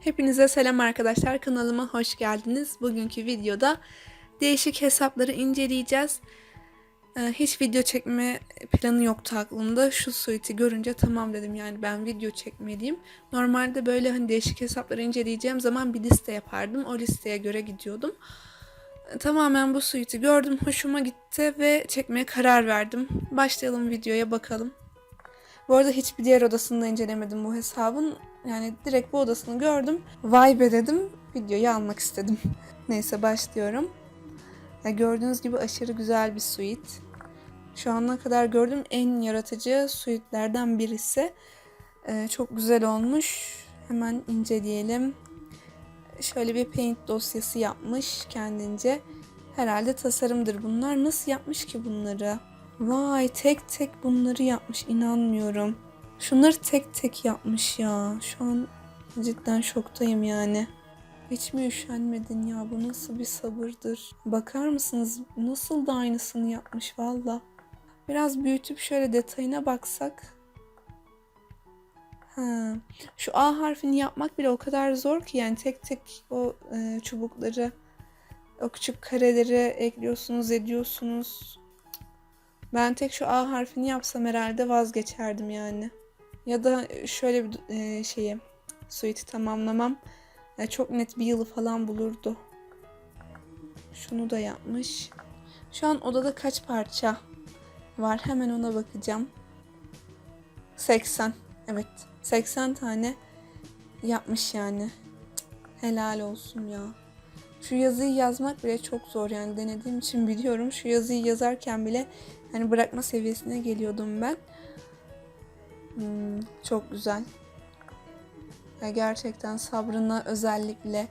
Hepinize selam arkadaşlar. Kanalıma hoş geldiniz. Bugünkü videoda değişik hesapları inceleyeceğiz. Ee, hiç video çekme planı yoktu aklımda. Şu suite'i görünce tamam dedim yani ben video çekmeliyim. Normalde böyle hani değişik hesapları inceleyeceğim zaman bir liste yapardım. O listeye göre gidiyordum. Ee, Tamamen bu suite'i gördüm. Hoşuma gitti ve çekmeye karar verdim. Başlayalım videoya bakalım. Bu arada hiçbir diğer odasını da incelemedim bu hesabın. Yani direkt bu odasını gördüm. Vay be dedim. Videoyu almak istedim. Neyse başlıyorum. Ya gördüğünüz gibi aşırı güzel bir suite. Şu ana kadar gördüğüm en yaratıcı suite'lerden birisi. Ee, çok güzel olmuş. Hemen inceleyelim. Şöyle bir paint dosyası yapmış kendince. Herhalde tasarımdır bunlar. Nasıl yapmış ki bunları? Vay tek tek bunları yapmış inanmıyorum. Şunları tek tek yapmış ya. Şu an cidden şoktayım yani. Hiç mi üşenmedin ya? Bu nasıl bir sabırdır? Bakar mısınız? Nasıl da aynısını yapmış valla. Biraz büyütüp şöyle detayına baksak. Ha. Şu A harfini yapmak bile o kadar zor ki yani tek tek o e, çubukları, o küçük kareleri ekliyorsunuz, ediyorsunuz. Ben tek şu A harfini yapsam herhalde vazgeçerdim yani. Ya da şöyle bir e, şeyi, suite'i tamamlamam ya çok net bir yılı falan bulurdu. Şunu da yapmış. Şu an odada kaç parça var? Hemen ona bakacağım. 80. Evet. 80 tane yapmış yani. Helal olsun ya. Şu yazıyı yazmak bile çok zor yani denediğim için biliyorum. Şu yazıyı yazarken bile hani bırakma seviyesine geliyordum ben. Hmm, çok güzel. Ya gerçekten sabrına özellikle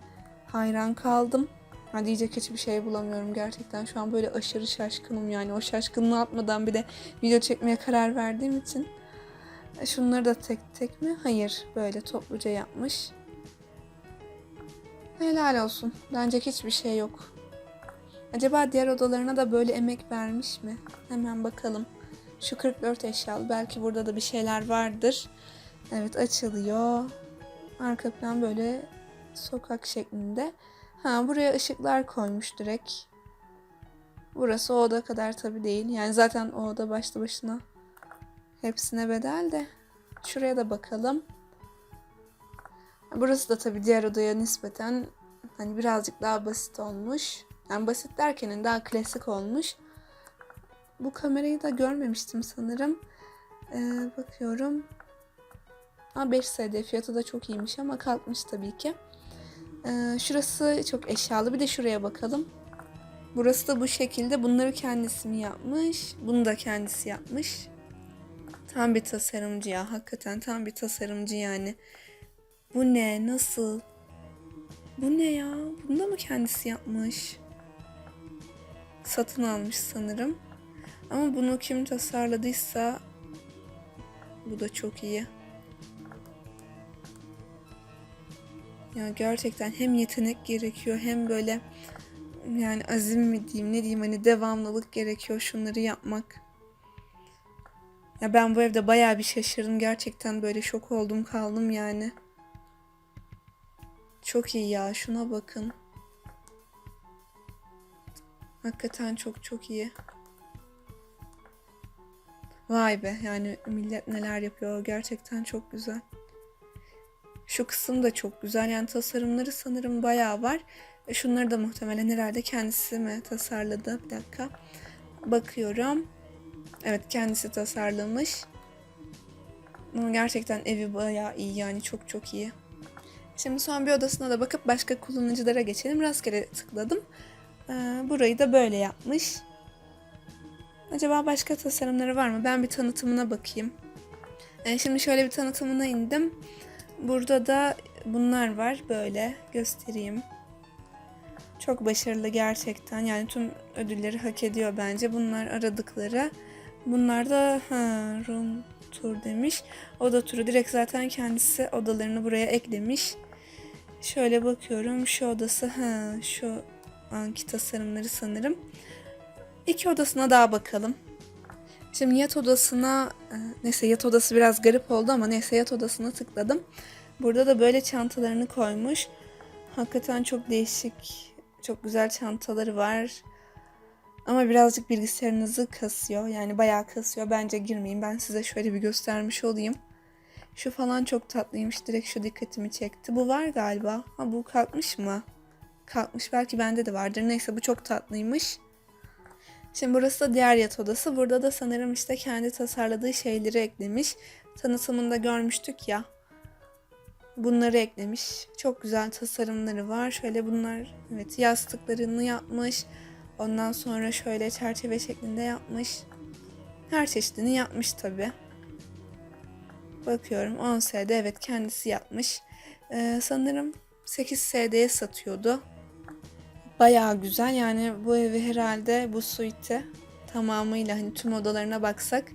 hayran kaldım. Ha diyecek hiçbir şey bulamıyorum gerçekten. Şu an böyle aşırı şaşkınım yani. O şaşkınlığı atmadan bir de video çekmeye karar verdiğim için. E, Şunları da tek tek mi? Hayır. Böyle topluca yapmış. Helal olsun. Bence hiçbir şey yok. Acaba diğer odalarına da böyle emek vermiş mi? Hemen bakalım. Şu 44 eşyalı. Belki burada da bir şeyler vardır. Evet açılıyor. Arka plan böyle sokak şeklinde. Ha buraya ışıklar koymuş direkt. Burası o oda kadar tabii değil. Yani zaten o oda başlı başına hepsine bedel de. Şuraya da bakalım. Burası da tabii diğer odaya nispeten hani birazcık daha basit olmuş. Yani basit derken daha klasik olmuş. Bu kamerayı da görmemiştim sanırım. Ee, bakıyorum. Ha 5 SD fiyatı da çok iyiymiş ama kalkmış tabii ki. Ee, şurası çok eşyalı. Bir de şuraya bakalım. Burası da bu şekilde. Bunları kendisi mi yapmış? Bunu da kendisi yapmış. Tam bir tasarımcı ya. Hakikaten tam bir tasarımcı yani. Bu ne? Nasıl? Bu ne ya? Bunu da mı kendisi yapmış? Satın almış sanırım. Ama bunu kim tasarladıysa bu da çok iyi. Ya gerçekten hem yetenek gerekiyor hem böyle yani azim mi diyeyim ne diyeyim hani devamlılık gerekiyor şunları yapmak. Ya ben bu evde bayağı bir şaşırdım gerçekten böyle şok oldum kaldım yani. Çok iyi ya şuna bakın. Hakikaten çok çok iyi. Vay be yani millet neler yapıyor gerçekten çok güzel. Şu kısım da çok güzel yani tasarımları sanırım bayağı var. E, Şunları da muhtemelen herhalde kendisi mi tasarladı? Bir dakika. Bakıyorum. Evet kendisi tasarlamış. Ama gerçekten evi bayağı iyi yani çok çok iyi. Şimdi son bir odasına da bakıp başka kullanıcılara geçelim. Rastgele tıkladım. Ee, burayı da böyle yapmış. Acaba başka tasarımları var mı? Ben bir tanıtımına bakayım. Ee, şimdi şöyle bir tanıtımına indim. Burada da bunlar var. Böyle göstereyim. Çok başarılı gerçekten. Yani tüm ödülleri hak ediyor bence. Bunlar aradıkları. Bunlar da ha, room tour demiş. Oda turu direkt zaten kendisi odalarını buraya eklemiş. Şöyle bakıyorum. Şu odası ha şu anki tasarımları sanırım. İki odasına daha bakalım. Şimdi yat odasına e, neyse yat odası biraz garip oldu ama neyse yat odasına tıkladım. Burada da böyle çantalarını koymuş. Hakikaten çok değişik, çok güzel çantaları var. Ama birazcık bilgisayarınızı kasıyor. Yani bayağı kasıyor. Bence girmeyin. Ben size şöyle bir göstermiş olayım. Şu falan çok tatlıymış. Direkt şu dikkatimi çekti. Bu var galiba. Ha bu kalkmış mı? Kalkmış. Belki bende de vardır. Neyse bu çok tatlıymış. Şimdi burası da diğer yat odası. Burada da sanırım işte kendi tasarladığı şeyleri eklemiş. Tanıtımında görmüştük ya. Bunları eklemiş. Çok güzel tasarımları var. Şöyle bunlar evet yastıklarını yapmış. Ondan sonra şöyle çerçeve şeklinde yapmış. Her çeşidini yapmış tabi. Bakıyorum 10S'de evet kendisi yapmış. Ee, sanırım 8S'de satıyordu. Bayağı güzel yani bu evi herhalde bu suite tamamıyla hani tüm odalarına baksak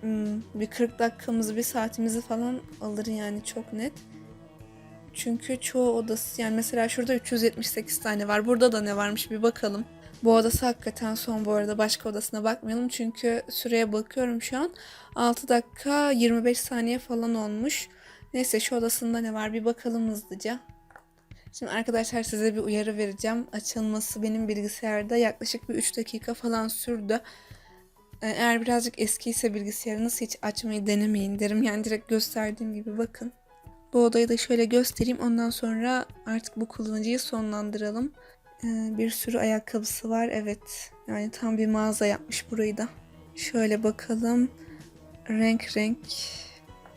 hmm, bir 40 dakikamızı bir saatimizi falan alır yani çok net. Çünkü çoğu odası yani mesela şurada 378 tane var. Burada da ne varmış bir bakalım. Bu odası hakikaten son bu arada. Başka odasına bakmayalım. Çünkü süreye bakıyorum şu an. 6 dakika 25 saniye falan olmuş. Neyse şu odasında ne var bir bakalım hızlıca. Şimdi arkadaşlar size bir uyarı vereceğim. Açılması benim bilgisayarda yaklaşık bir 3 dakika falan sürdü. Ee, Eğer birazcık eskiyse bilgisayarınız hiç açmayı denemeyin derim. Yani direkt gösterdiğim gibi bakın. Bu odayı da şöyle göstereyim. Ondan sonra artık bu kullanıcıyı sonlandıralım. Ee, bir sürü ayakkabısı var. Evet. Yani tam bir mağaza yapmış burayı da. Şöyle bakalım. Renk renk.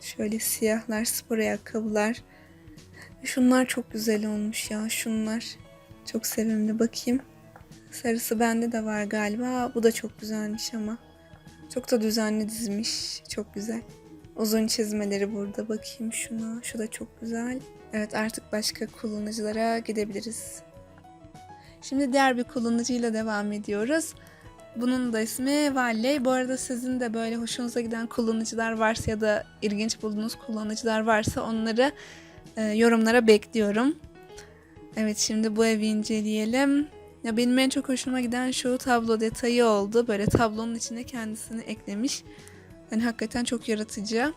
Şöyle siyahlar, spor ayakkabılar. Şunlar çok güzel olmuş ya. Şunlar. Çok sevimli. Bakayım. Sarısı bende de var galiba. Bu da çok güzelmiş ama. Çok da düzenli dizmiş. Çok güzel. Uzun çizmeleri burada. Bakayım şuna. Şu da çok güzel. Evet artık başka kullanıcılara gidebiliriz. Şimdi diğer bir kullanıcıyla devam ediyoruz. Bunun da ismi Valley. Bu arada sizin de böyle hoşunuza giden kullanıcılar varsa ya da ilginç bulduğunuz kullanıcılar varsa onları e, yorumlara bekliyorum. Evet şimdi bu evi inceleyelim. Ya benim en çok hoşuma giden şu tablo detayı oldu. Böyle tablonun içine kendisini eklemiş. Yani hakikaten çok yaratıcı.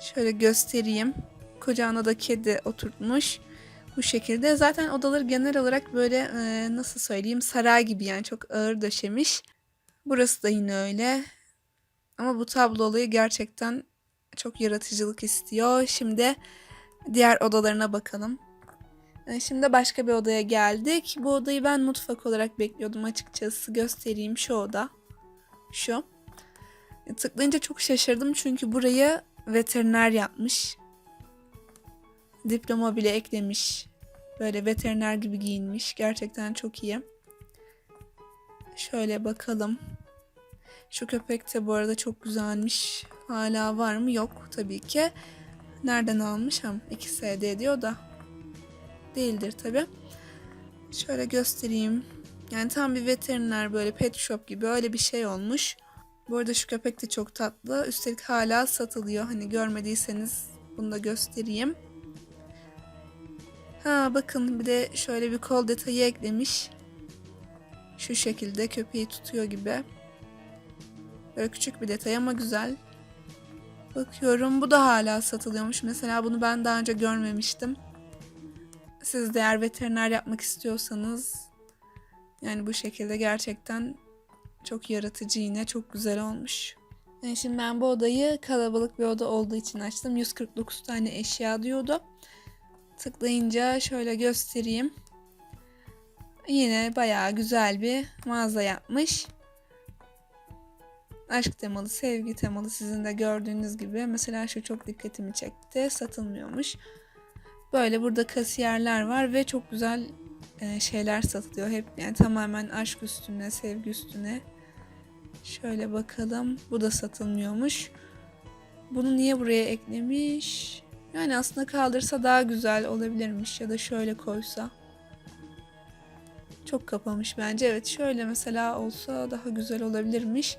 Şöyle göstereyim. Kucağına da kedi oturtmuş. Bu şekilde. Zaten odaları genel olarak böyle e, nasıl söyleyeyim saray gibi yani çok ağır döşemiş. Burası da yine öyle. Ama bu tablo olayı gerçekten çok yaratıcılık istiyor. Şimdi diğer odalarına bakalım. E, Şimdi başka bir odaya geldik. Bu odayı ben mutfak olarak bekliyordum açıkçası. Göstereyim şu oda. Şu. E, Tıklayınca çok şaşırdım çünkü burayı veteriner yapmış. Diploma bile eklemiş. Böyle veteriner gibi giyinmiş. Gerçekten çok iyi. Şöyle bakalım. Şu köpek de bu arada çok güzelmiş. Hala var mı? Yok tabii ki. Nereden almış? Ham 2SD diyor da. Değildir tabii. Şöyle göstereyim. Yani tam bir veteriner böyle pet shop gibi öyle bir şey olmuş. Bu arada şu köpek de çok tatlı. Üstelik hala satılıyor. Hani görmediyseniz bunu da göstereyim. Ha bakın bir de şöyle bir kol detayı eklemiş. Şu şekilde köpeği tutuyor gibi. Böyle küçük bir detay ama güzel. Bakıyorum bu da hala satılıyormuş. Mesela bunu ben daha önce görmemiştim. Siz de eğer veteriner yapmak istiyorsanız yani bu şekilde gerçekten çok yaratıcı yine çok güzel olmuş. Yani şimdi ben bu odayı kalabalık bir oda olduğu için açtım. 149 tane eşya diyordu. Tıklayınca şöyle göstereyim. Yine bayağı güzel bir mağaza yapmış. Aşk temalı, sevgi temalı sizin de gördüğünüz gibi. Mesela şu çok dikkatimi çekti. Satılmıyormuş. Böyle burada kasiyerler var ve çok güzel e, şeyler satılıyor. Hep yani tamamen aşk üstüne, sevgi üstüne. Şöyle bakalım. Bu da satılmıyormuş. Bunu niye buraya eklemiş? Yani aslında kaldırsa daha güzel olabilirmiş ya da şöyle koysa. Çok kapamış bence. Evet şöyle mesela olsa daha güzel olabilirmiş.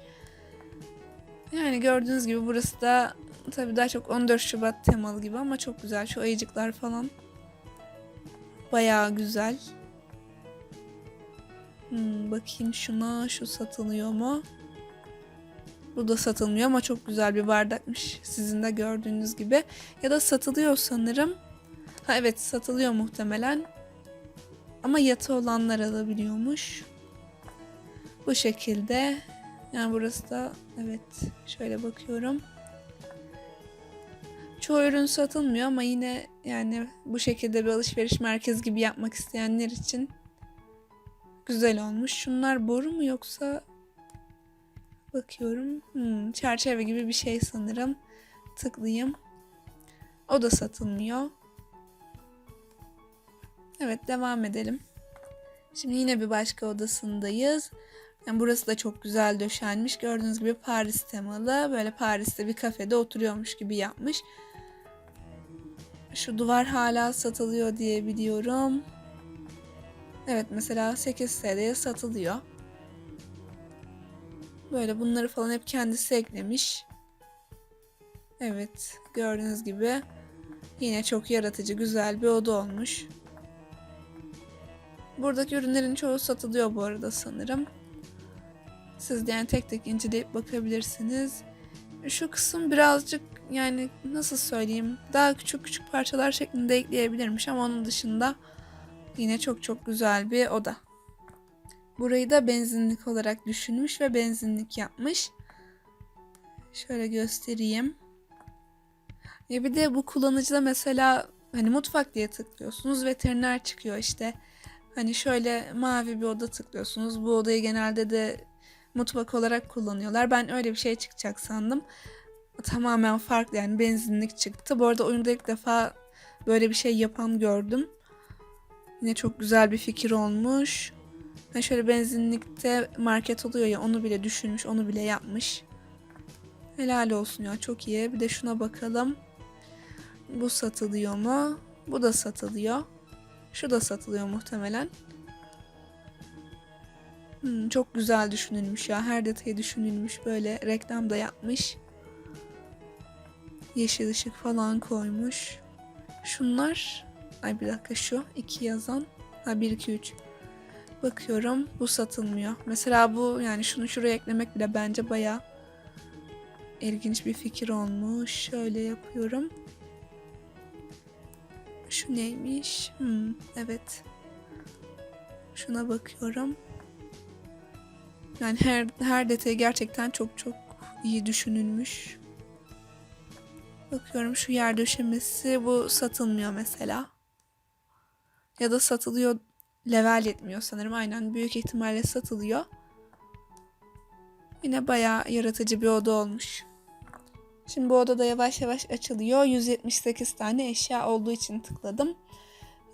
Yani gördüğünüz gibi burası da tabii daha çok 14 Şubat temalı gibi ama çok güzel. Şu ayıcıklar falan bayağı güzel. Hmm, bakayım şuna şu satılıyor mu? Bu da satılmıyor ama çok güzel bir bardakmış. Sizin de gördüğünüz gibi. Ya da satılıyor sanırım. Ha evet satılıyor muhtemelen. Ama yatı olanlar alabiliyormuş. Bu şekilde. Yani burası da evet şöyle bakıyorum. Çoğu ürün satılmıyor ama yine yani bu şekilde bir alışveriş merkezi gibi yapmak isteyenler için güzel olmuş. Şunlar boru mu yoksa bakıyorum. Hmm, çerçeve gibi bir şey sanırım. Tıklayayım. O da satılmıyor. Evet devam edelim. Şimdi yine bir başka odasındayız. Yani burası da çok güzel döşenmiş. Gördüğünüz gibi Paris temalı. Böyle Paris'te bir kafede oturuyormuş gibi yapmış. Şu duvar hala satılıyor diye biliyorum. Evet mesela 8 TL'ye satılıyor. Böyle bunları falan hep kendisi eklemiş. Evet gördüğünüz gibi yine çok yaratıcı güzel bir oda olmuş. Buradaki ürünlerin çoğu satılıyor bu arada sanırım. Siz de yani tek tek inceleyip bakabilirsiniz. Şu kısım birazcık yani nasıl söyleyeyim daha küçük küçük parçalar şeklinde ekleyebilirmiş ama onun dışında yine çok çok güzel bir oda. Burayı da benzinlik olarak düşünmüş ve benzinlik yapmış. Şöyle göstereyim. Ya bir de bu kullanıcıda mesela hani mutfak diye tıklıyorsunuz veteriner çıkıyor işte. Hani şöyle mavi bir oda tıklıyorsunuz. Bu odayı genelde de mutfak olarak kullanıyorlar. Ben öyle bir şey çıkacak sandım. Tamamen farklı yani benzinlik çıktı. Bu arada oyunda ilk defa böyle bir şey yapan gördüm. Yine çok güzel bir fikir olmuş. Hani şöyle benzinlikte market oluyor ya onu bile düşünmüş, onu bile yapmış. Helal olsun ya çok iyi. Bir de şuna bakalım. Bu satılıyor mu? Bu da satılıyor. Şu da satılıyor muhtemelen. Hmm, çok güzel düşünülmüş ya. Her detayı düşünülmüş. Böyle reklam da yapmış. Yeşil ışık falan koymuş. Şunlar. Ay bir dakika şu. iki yazan. Ha 1 2 3. Bakıyorum. Bu satılmıyor. Mesela bu yani şunu şuraya eklemek bile bence baya ilginç bir fikir olmuş. Şöyle yapıyorum. Şu neymiş? Hmm, evet. Şuna bakıyorum. Yani her her detayı gerçekten çok çok iyi düşünülmüş. Bakıyorum şu yer döşemesi bu satılmıyor mesela. Ya da satılıyor level yetmiyor sanırım. Aynen büyük ihtimalle satılıyor. Yine bayağı yaratıcı bir oda olmuş. Şimdi bu odada yavaş yavaş açılıyor. 178 tane eşya olduğu için tıkladım.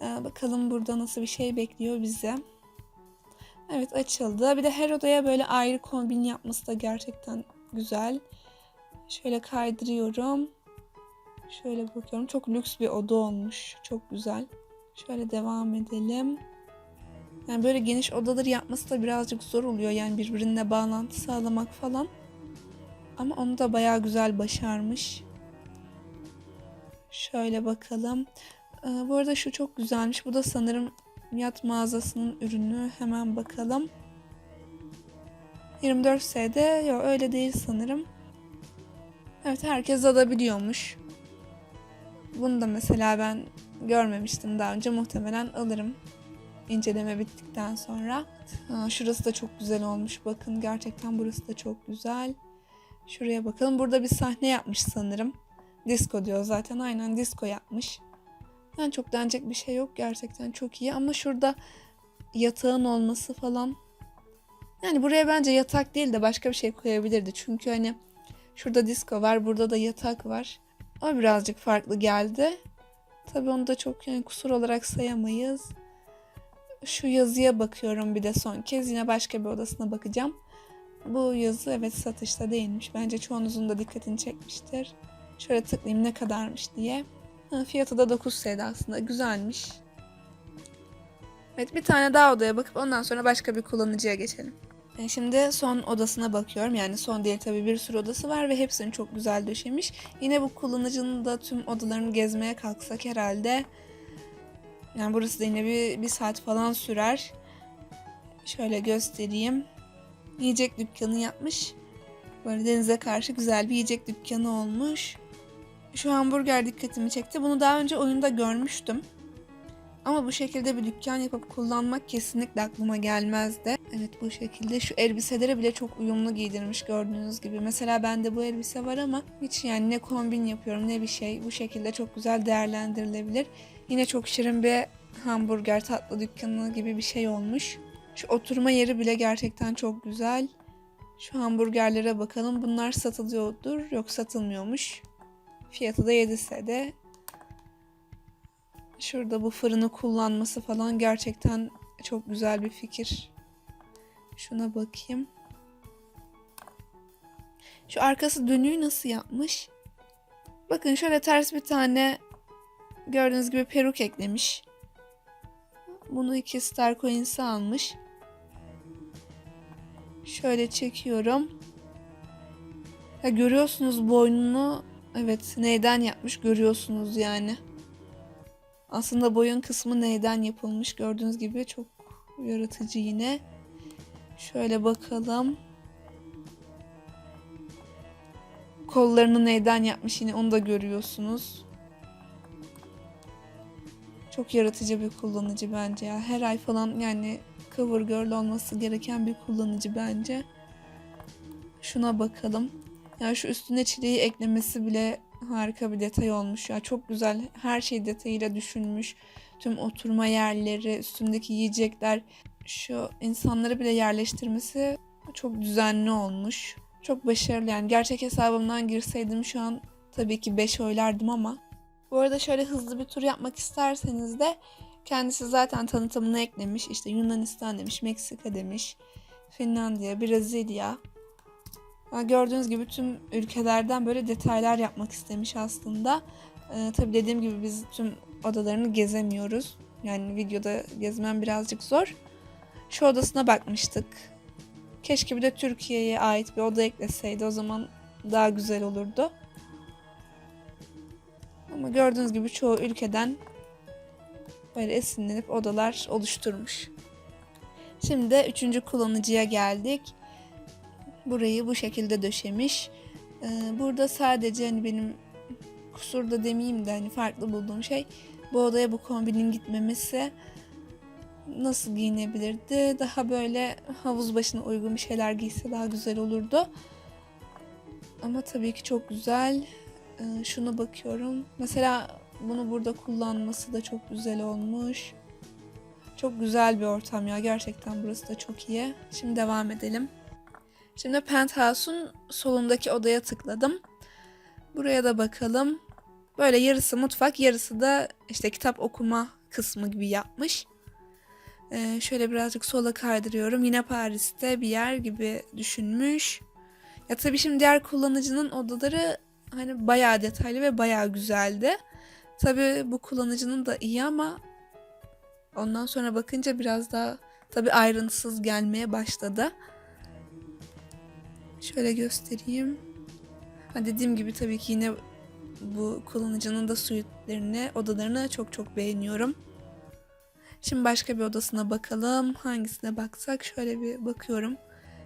Ee, bakalım burada nasıl bir şey bekliyor bize. Evet açıldı. Bir de her odaya böyle ayrı kombin yapması da gerçekten güzel. Şöyle kaydırıyorum. Şöyle bakıyorum. Çok lüks bir oda olmuş. Çok güzel. Şöyle devam edelim. Yani böyle geniş odaları yapması da birazcık zor oluyor. Yani birbirine bağlantı sağlamak falan. Ama onu da bayağı güzel başarmış. Şöyle bakalım. Ee, bu arada şu çok güzelmiş. Bu da sanırım yat mağazasının ürünü. Hemen bakalım. 24 S'de yok öyle değil sanırım. Evet herkes alabiliyormuş. Bunu da mesela ben görmemiştim daha önce. Muhtemelen alırım. inceleme bittikten sonra. Aa, şurası da çok güzel olmuş. Bakın gerçekten burası da çok güzel. Şuraya bakalım. Burada bir sahne yapmış sanırım. Disco diyor zaten. Aynen disco yapmış. Yani çok denecek bir şey yok. Gerçekten çok iyi. Ama şurada yatağın olması falan. Yani buraya bence yatak değil de başka bir şey koyabilirdi. Çünkü hani şurada disco var. Burada da yatak var. O birazcık farklı geldi. Tabii onu da çok yani kusur olarak sayamayız. Şu yazıya bakıyorum bir de son kez. Yine başka bir odasına bakacağım. Bu yazı evet satışta değilmiş. Bence çoğunuzun da dikkatini çekmiştir. Şöyle tıklayayım ne kadarmış diye. Fiyatı da 9 TL aslında. Güzelmiş. Evet bir tane daha odaya bakıp ondan sonra başka bir kullanıcıya geçelim. E, Şimdi son odasına bakıyorum. Yani son değil tabii bir sürü odası var ve hepsini çok güzel döşemiş. Yine bu kullanıcının da tüm odalarını gezmeye kalksak herhalde yani burası da yine bir, bir saat falan sürer. Şöyle göstereyim. Yiyecek dükkanı yapmış. Böyle denize karşı güzel bir yiyecek dükkanı olmuş. Şu hamburger dikkatimi çekti. Bunu daha önce oyunda görmüştüm. Ama bu şekilde bir dükkan yapıp kullanmak kesinlikle aklıma gelmezdi. Evet bu şekilde şu elbiselere bile çok uyumlu giydirmiş gördüğünüz gibi. Mesela bende bu elbise var ama hiç yani ne kombin yapıyorum ne bir şey. Bu şekilde çok güzel değerlendirilebilir. Yine çok şirin bir hamburger tatlı dükkanı gibi bir şey olmuş. Şu oturma yeri bile gerçekten çok güzel. Şu hamburgerlere bakalım. Bunlar satılıyordur. Yok satılmıyormuş. Fiyatı da 7 de. Şurada bu fırını kullanması falan gerçekten çok güzel bir fikir. Şuna bakayım. Şu arkası dönüğü nasıl yapmış? Bakın şöyle ters bir tane gördüğünüz gibi peruk eklemiş. Bunu iki Star Coins'e almış. Şöyle çekiyorum. Ya görüyorsunuz boynunu. Evet neyden yapmış görüyorsunuz yani. Aslında boyun kısmı neyden yapılmış gördüğünüz gibi çok yaratıcı yine. Şöyle bakalım. Kollarını neyden yapmış yine onu da görüyorsunuz. Çok yaratıcı bir kullanıcı bence ya. Her ay falan yani cover girl olması gereken bir kullanıcı bence. Şuna bakalım. Ya şu üstüne çileği eklemesi bile harika bir detay olmuş ya. Çok güzel. Her şey detayıyla düşünmüş. Tüm oturma yerleri, üstündeki yiyecekler, şu insanları bile yerleştirmesi çok düzenli olmuş. Çok başarılı yani. Gerçek hesabımdan girseydim şu an tabii ki 5 oylardım ama. Bu arada şöyle hızlı bir tur yapmak isterseniz de kendisi zaten tanıtımını eklemiş. İşte Yunanistan demiş, Meksika demiş, Finlandiya, Brezilya. Gördüğünüz gibi tüm ülkelerden böyle detaylar yapmak istemiş aslında. Ee, tabii dediğim gibi biz tüm odalarını gezemiyoruz. Yani videoda gezmem birazcık zor. Şu odasına bakmıştık. Keşke bir de Türkiye'ye ait bir oda ekleseydi. O zaman daha güzel olurdu. Ama gördüğünüz gibi çoğu ülkeden böyle esinlenip odalar oluşturmuş. Şimdi de üçüncü kullanıcıya geldik. Burayı bu şekilde döşemiş. Ee, burada sadece hani benim kusur da demeyeyim de hani farklı bulduğum şey bu odaya bu kombinin gitmemesi nasıl giyinebilirdi? Daha böyle havuz başına uygun bir şeyler giyse daha güzel olurdu. Ama tabii ki çok güzel. Ee, şuna bakıyorum. Mesela bunu burada kullanması da çok güzel olmuş. Çok güzel bir ortam ya. Gerçekten burası da çok iyi. Şimdi devam edelim. Şimdi Penthouse'un solundaki odaya tıkladım. Buraya da bakalım. Böyle yarısı mutfak, yarısı da işte kitap okuma kısmı gibi yapmış. Ee, şöyle birazcık sola kaydırıyorum. Yine Paris'te bir yer gibi düşünmüş. Ya tabii şimdi diğer kullanıcının odaları hani bayağı detaylı ve bayağı güzeldi. Tabii bu kullanıcının da iyi ama ondan sonra bakınca biraz daha tabii ayrıntısız gelmeye başladı. Şöyle göstereyim. Ha dediğim gibi tabii ki yine bu kullanıcının da suitlerini, odalarını çok çok beğeniyorum. Şimdi başka bir odasına bakalım. Hangisine baksak şöyle bir bakıyorum.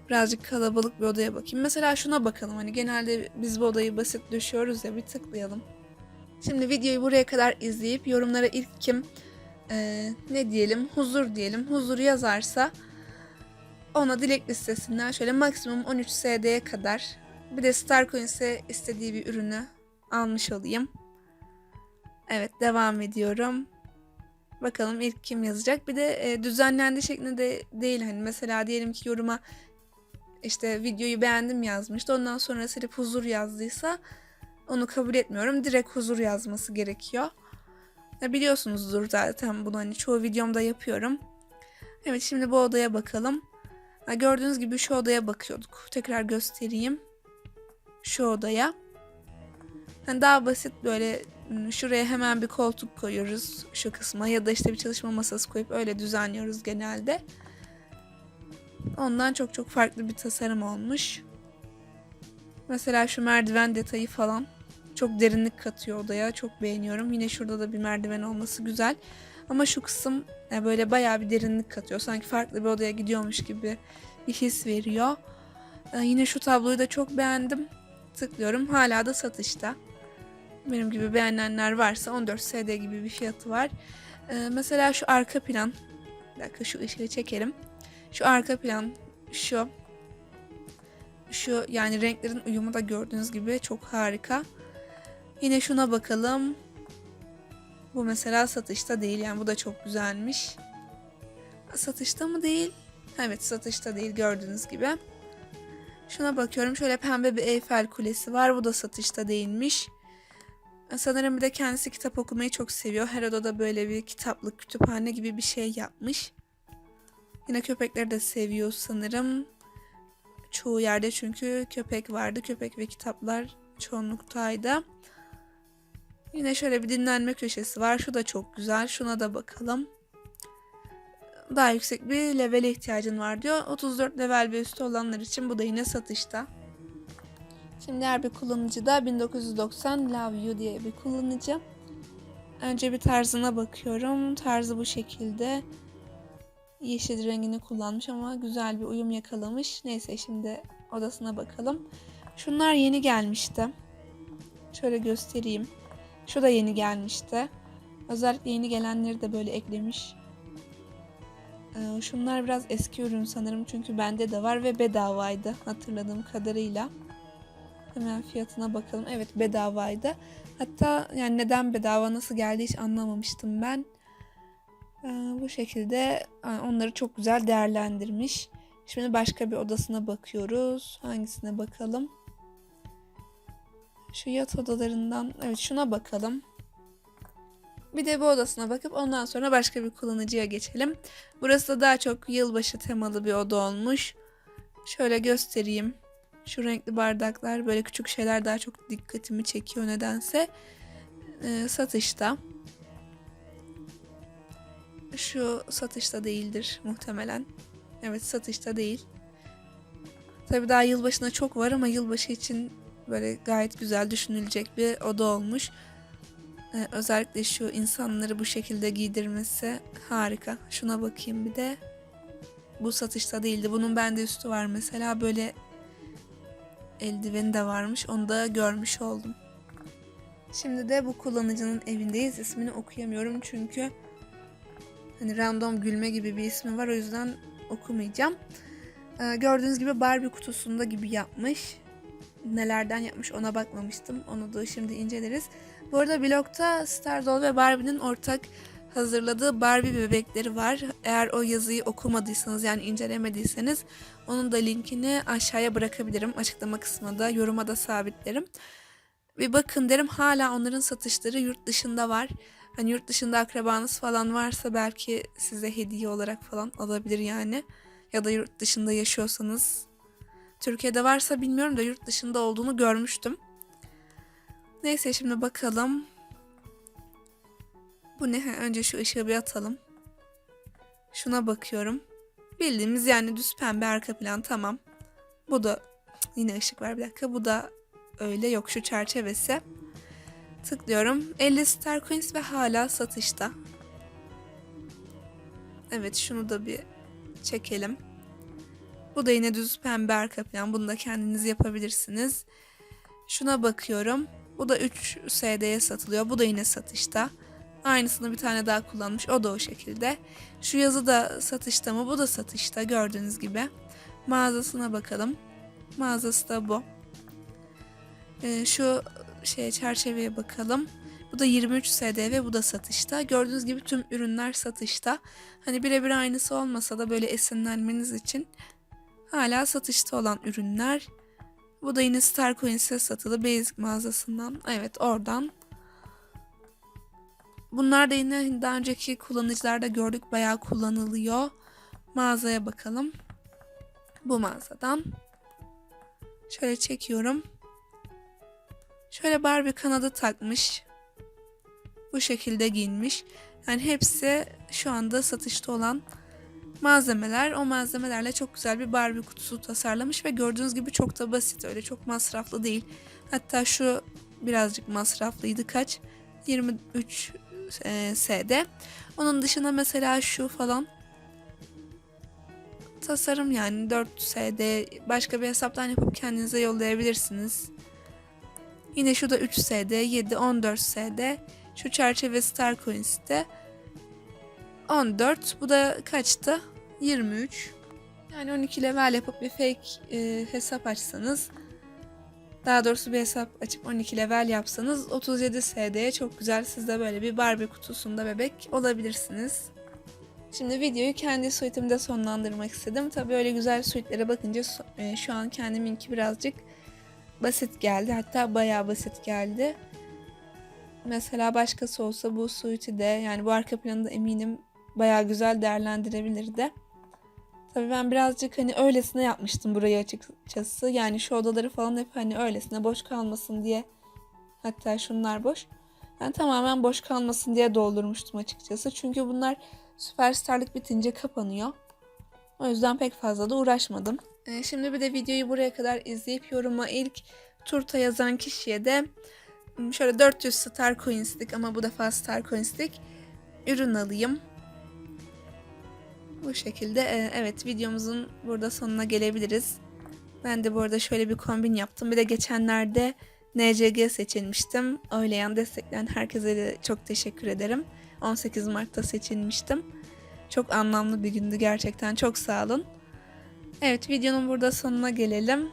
Birazcık kalabalık bir odaya bakayım. Mesela şuna bakalım. Hani genelde biz bu odayı basit düşüyoruz ya bir tıklayalım. Şimdi videoyu buraya kadar izleyip yorumlara ilk kim e, ne diyelim huzur diyelim huzur yazarsa ona dilek listesinden şöyle maksimum 13 SD'ye kadar bir de Starcoins'e istediği bir ürünü almış olayım. Evet devam ediyorum. Bakalım ilk kim yazacak. Bir de e, düzenlendi şeklinde de değil hani mesela diyelim ki yoruma işte videoyu beğendim yazmıştı. Ondan sonra silip huzur yazdıysa onu kabul etmiyorum. Direkt huzur yazması gerekiyor. Ya biliyorsunuzdur zaten bunu hani çoğu videomda yapıyorum. Evet şimdi bu odaya bakalım. Ha, gördüğünüz gibi şu odaya bakıyorduk. Tekrar göstereyim. Şu odaya. Yani daha basit böyle ım, şuraya hemen bir koltuk koyuyoruz şu kısma ya da işte bir çalışma masası koyup öyle düzenliyoruz genelde. Ondan çok çok farklı bir tasarım olmuş. Mesela şu merdiven detayı falan çok derinlik katıyor odaya. Çok beğeniyorum. Yine şurada da bir merdiven olması güzel. Ama şu kısım e, böyle bayağı bir derinlik katıyor. Sanki farklı bir odaya gidiyormuş gibi bir his veriyor. Ee, yine şu tabloyu da çok beğendim. Tıklıyorum. Hala da satışta. Benim gibi beğenenler varsa 14 SD gibi bir fiyatı var. Ee, mesela şu arka plan. Bir dakika şu ışığı çekelim. Şu arka plan şu. Şu yani renklerin uyumu da gördüğünüz gibi çok harika. Yine şuna bakalım. Bu mesela satışta değil yani bu da çok güzelmiş. Satışta mı değil? Evet satışta değil gördüğünüz gibi. Şuna bakıyorum şöyle pembe bir Eyfel Kulesi var bu da satışta değilmiş. Sanırım bir de kendisi kitap okumayı çok seviyor. Her odada böyle bir kitaplık, kütüphane gibi bir şey yapmış. Yine köpekleri de seviyor sanırım. Çoğu yerde çünkü köpek vardı. Köpek ve kitaplar çoğunluktaydı. Yine şöyle bir dinlenme köşesi var. Şu da çok güzel. Şuna da bakalım. Daha yüksek bir levele ihtiyacın var diyor. 34 level ve üstü olanlar için bu da yine satışta. Şimdi diğer bir kullanıcı da 1990 Love You diye bir kullanıcı. Önce bir tarzına bakıyorum. Tarzı bu şekilde. Yeşil rengini kullanmış ama güzel bir uyum yakalamış. Neyse şimdi odasına bakalım. Şunlar yeni gelmişti. Şöyle göstereyim. Şu da yeni gelmişti. Özellikle yeni gelenleri de böyle eklemiş. Ee, Şunlar biraz eski ürün sanırım çünkü bende de var ve bedavaydı hatırladığım kadarıyla. Hemen fiyatına bakalım. Evet bedavaydı. Hatta yani neden bedava nasıl geldi hiç anlamamıştım ben. Ee, bu şekilde yani onları çok güzel değerlendirmiş. Şimdi başka bir odasına bakıyoruz. Hangisine bakalım? Şu yat odalarından evet şuna bakalım. Bir de bu odasına bakıp ondan sonra başka bir kullanıcıya geçelim. Burası da daha çok yılbaşı temalı bir oda olmuş. Şöyle göstereyim. Şu renkli bardaklar böyle küçük şeyler daha çok dikkatimi çekiyor nedense. Ee, satışta. Şu satışta değildir muhtemelen. Evet satışta değil. Tabii daha yılbaşına çok var ama yılbaşı için böyle gayet güzel düşünülecek bir oda olmuş. Ee, özellikle şu insanları bu şekilde giydirmesi harika. Şuna bakayım bir de. Bu satışta değildi. Bunun bende üstü var mesela. Böyle eldiveni de varmış. Onu da görmüş oldum. Şimdi de bu kullanıcının evindeyiz. İsmini okuyamıyorum çünkü hani random gülme gibi bir ismi var. O yüzden okumayacağım. Ee, gördüğünüz gibi Barbie kutusunda gibi yapmış. Nelerden yapmış ona bakmamıştım. Onu da şimdi inceleriz. Bu arada blogda Stardoll ve Barbie'nin ortak hazırladığı Barbie bebekleri var. Eğer o yazıyı okumadıysanız yani incelemediyseniz onun da linkini aşağıya bırakabilirim. Açıklama kısmına da yoruma da sabitlerim. Bir bakın derim hala onların satışları yurt dışında var. Hani yurt dışında akrabanız falan varsa belki size hediye olarak falan alabilir yani. Ya da yurt dışında yaşıyorsanız. Türkiye'de varsa bilmiyorum da yurt dışında olduğunu görmüştüm. Neyse şimdi bakalım. Bu ne? Önce şu ışığı bir atalım. Şuna bakıyorum. Bildiğimiz yani düz pembe arka plan tamam. Bu da yine ışık var bir dakika. Bu da öyle yok şu çerçevesi. Tıklıyorum. 50 Star Coins ve hala satışta. Evet şunu da bir çekelim. Bu da yine düz pembe arka plan. Bunu da kendiniz yapabilirsiniz. Şuna bakıyorum. Bu da 3 SD'ye satılıyor. Bu da yine satışta. Aynısını bir tane daha kullanmış. O da o şekilde. Şu yazı da satışta mı? Bu da satışta gördüğünüz gibi. Mağazasına bakalım. Mağazası da bu. Ee, şu şey çerçeveye bakalım. Bu da 23 SD ve bu da satışta. Gördüğünüz gibi tüm ürünler satışta. Hani birebir aynısı olmasa da böyle esinlenmeniz için hala satışta olan ürünler. Bu da yine Star Coins'e satılı Basic mağazasından. Evet oradan. Bunlar da yine daha önceki kullanıcılarda gördük bayağı kullanılıyor. Mağazaya bakalım. Bu mağazadan. Şöyle çekiyorum. Şöyle Barbie kanadı takmış. Bu şekilde giyinmiş. Yani hepsi şu anda satışta olan malzemeler. O malzemelerle çok güzel bir Barbie kutusu tasarlamış ve gördüğünüz gibi çok da basit. Öyle çok masraflı değil. Hatta şu birazcık masraflıydı. Kaç? 23 e, SD. Onun dışında mesela şu falan tasarım yani 4 SD başka bir hesaptan yapıp kendinize yollayabilirsiniz. Yine şu da 3 SD, 7, 14 SD. Şu çerçeve Star Coins'te 14. Bu da kaçtı? 23. Yani 12 level yapıp bir fake e, hesap açsanız daha doğrusu bir hesap açıp 12 level yapsanız 37 SD'ye çok güzel siz de böyle bir Barbie kutusunda bebek olabilirsiniz. Şimdi videoyu kendi suitimde sonlandırmak istedim. Tabii öyle güzel suitlere bakınca e, şu an kendiminki birazcık basit geldi. Hatta bayağı basit geldi. Mesela başkası olsa bu suiti de yani bu arka planı da eminim bayağı güzel değerlendirebilirdi. Tabii ben birazcık hani öylesine yapmıştım burayı açıkçası. Yani şu odaları falan hep hani öylesine boş kalmasın diye. Hatta şunlar boş. Ben tamamen boş kalmasın diye doldurmuştum açıkçası. Çünkü bunlar süperstarlık bitince kapanıyor. O yüzden pek fazla da uğraşmadım. Ee, şimdi bir de videoyu buraya kadar izleyip yoruma ilk turta yazan kişiye de hmm, şöyle 400 Star Coins'lik ama bu defa Star Coins'lik ürün alayım. Bu şekilde e, evet videomuzun burada sonuna gelebiliriz. Ben de bu arada şöyle bir kombin yaptım. Bir de geçenlerde NCG seçilmiştim. Oylayan destekleyen herkese de çok teşekkür ederim. 18 Mart'ta seçilmiştim. Çok anlamlı bir gündü gerçekten. Çok sağ olun. Evet videonun burada sonuna gelelim.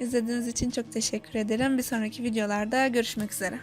İzlediğiniz için çok teşekkür ederim. Bir sonraki videolarda görüşmek üzere.